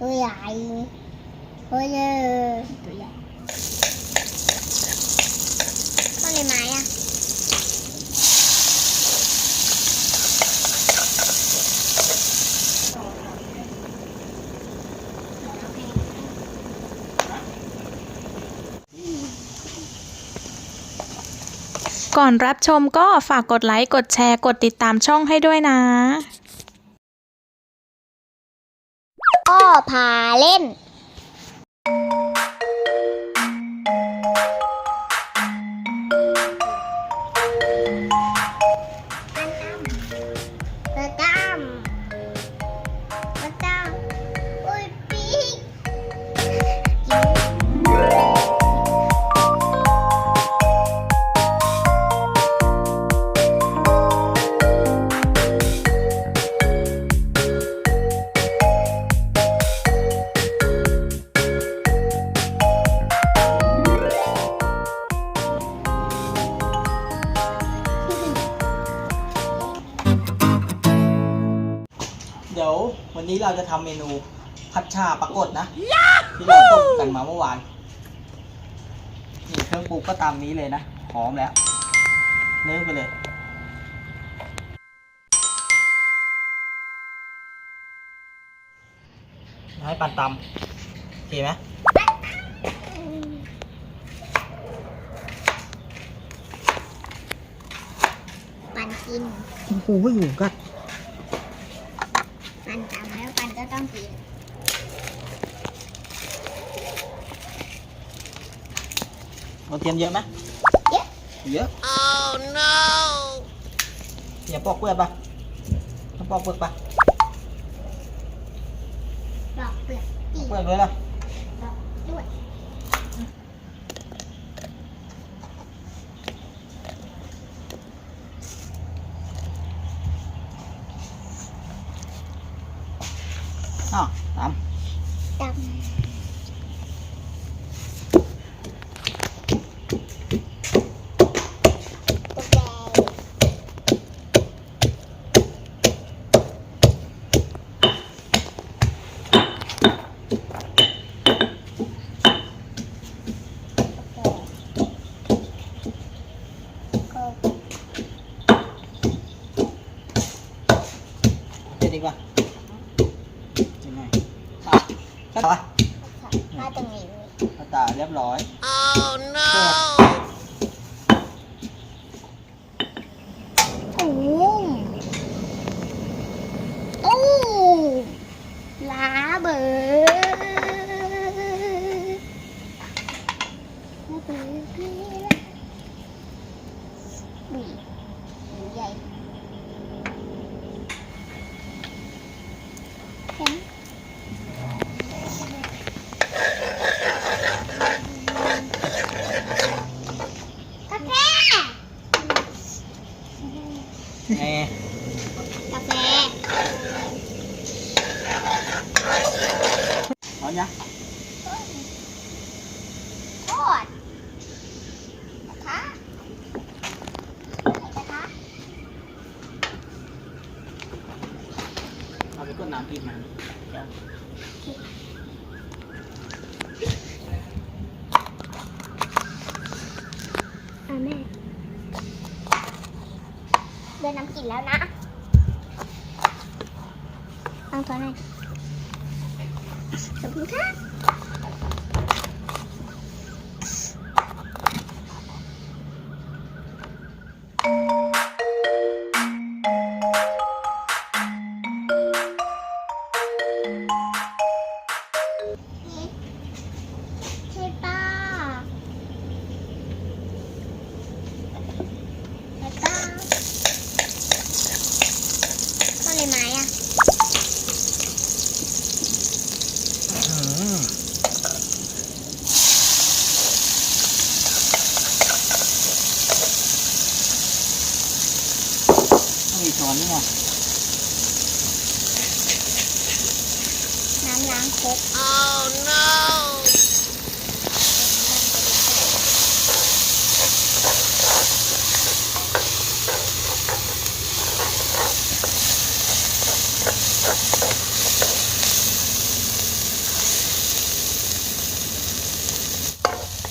ตัวใหญ่ตัวใหญ่ตัวใหญ่ก็เลยไม้อะก่อนรับชมก็ฝากกดไลค์ กดแชร์ กดติดตามช่องให้ด้วยนะ พาเล่นำเมนูผัดชาปรากฏนะที่เราต้มกันมาเมื่อวานนี่เครื่องปรุงก็ตามนี้เลยนะหอมแล้วเริ่มไปเลยให้ปั่นตำโอเคไหมปันกินโอ้โหอยู่กัดปันตามแล้วปันก็ต้องกินเราเทียมเยอะไหมเยอะเยอะ oh no อย่าปอกเปลือกปะอย่าปอกเปลือกปะ ดอกเปลือก ป ตี อกเปลือกเลยล่ะ ดอกด้วย อ้าวตาม ดำตัวแดง เด็ดดีกว่ายังไงอะข้าวตา มาตรงนี้ ข้าวตาเรียบร้อย ตูมตูม ลาเบิดลาเบิดนี่ ละบีใหญ่เห็นกาแฟไงกาแฟร้อนยังทอดกระทะกระทะเอาไปก้นน้ำกินมันแก้วอะแม่เดินน้ำกินแล้วนะตั้งตัวหน่อย ขอบ นอนนี่หมอน้ำล้างครบ oh no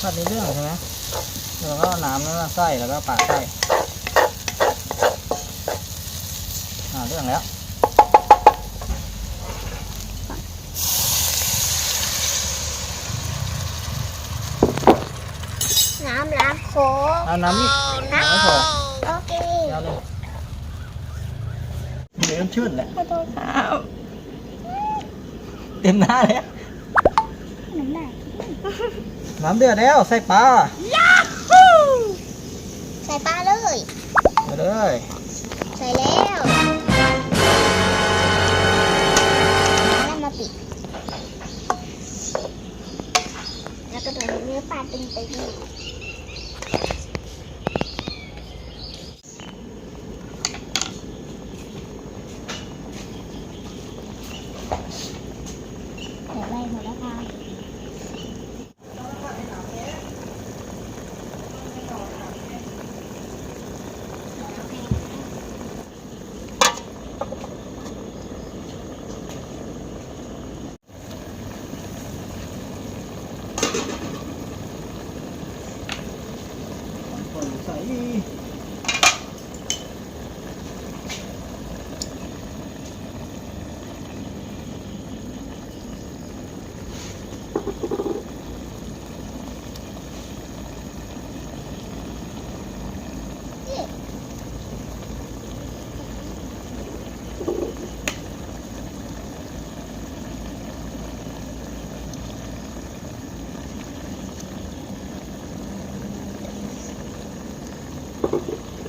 ทอดในเรื่องใช่ไหมแล้วก็น้ำแล้วก็ไส้แล้วก็ปากไส้ เรื่องแล้วน้ำล้างโคกเอาน้ำอีกน้ำไม่พอโอเคเอาเลยเดี๋ยวชื่นแหละขอโทษครับเต็มหน้าเลยน้ำหนักน้ำเดือดแล้วใส่ปลาใส่ปลาเลยไปเลย ใส่แล้วแล้ว แล้วก็โดนเนื้อปลาตึงไปดีใส่ไว้หมดแล้วค่ะ คนใส่ โ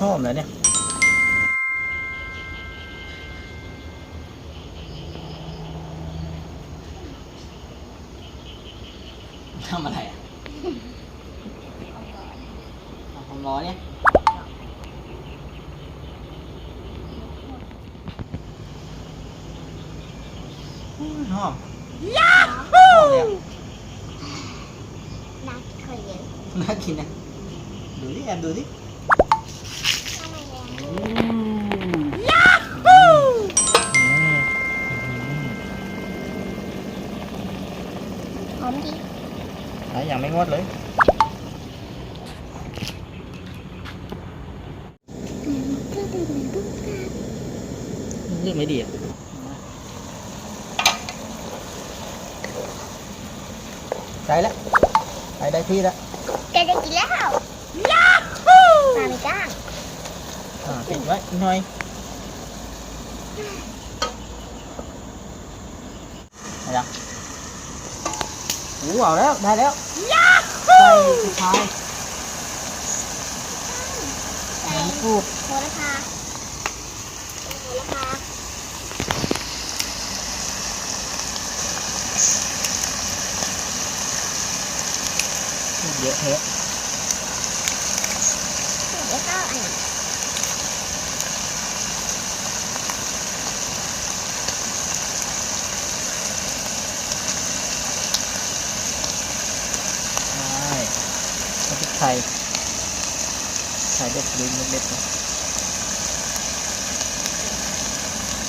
หอมเลยเนี่ยทำอะไรอะเอาความร้อนเนี่ยอุ้ยหอมหอมเลยอะน่าเคยเยอะน่ากินนะดูดิแอบดูดิ อมดีอะยังไม่งดเลยเรื่องไม่ดีอะใจแล้วไปได้ที่แล้วแกจะกินแล้วยาฮูปลาไม่กล้างอ่าปิดไว้อีกหน่อยไปยังโอ้เอาแล้ว ได้แล้วใส่สุดท้ายใส่น้ำปูดโหระพาโหระพาเยอะเทะเดี๋ยวก็อันนี้ ใช่ ข้าวพริกไทยใส่เล็ดลิ้นเล็ดๆนะ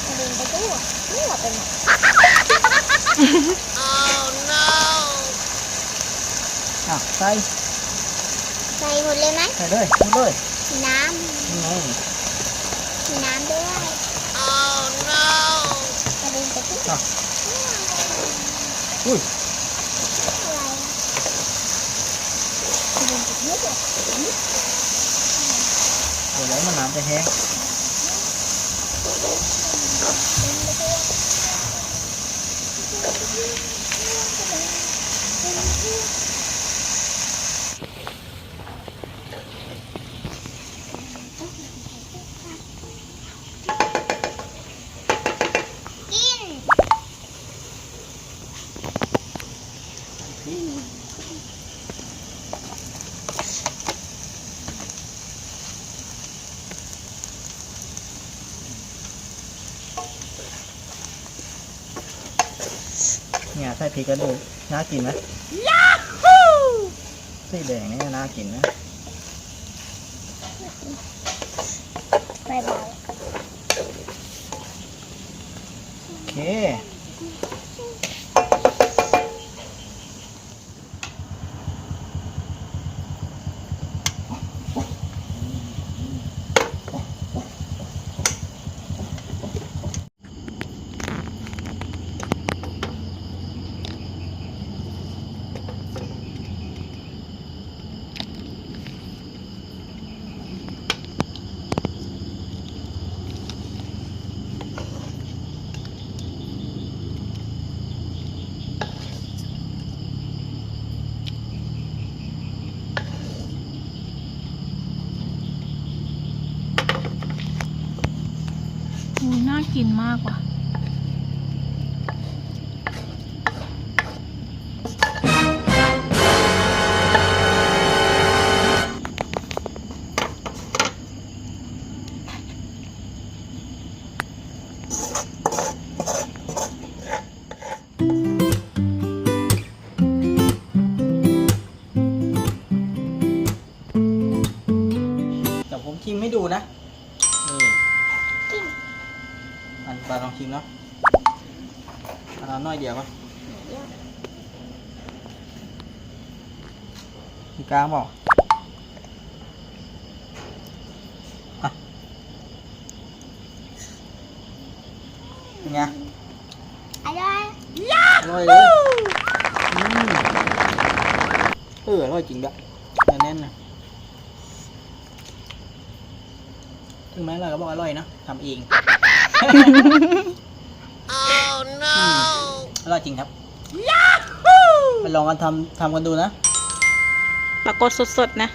กระเด็นไป ดี๋ยวแล้วมันน้ำจะแห้ง เนี่ย ใส่พริกกระดูกน่ากินไหมสีแดงนี่น่ากินนะบายบา กินมากว่ะ มีกลางบอกอะเป็นไงอร่อยอร่อยเลยอืมเอออร่อยจริงด้วยแน่นๆนะถึงแม้เราก็บอกอร่อยนะทำเองอร่อยจริงครับ ไปลองกันทำทำกันดูนะ ปรากฏสดๆนะ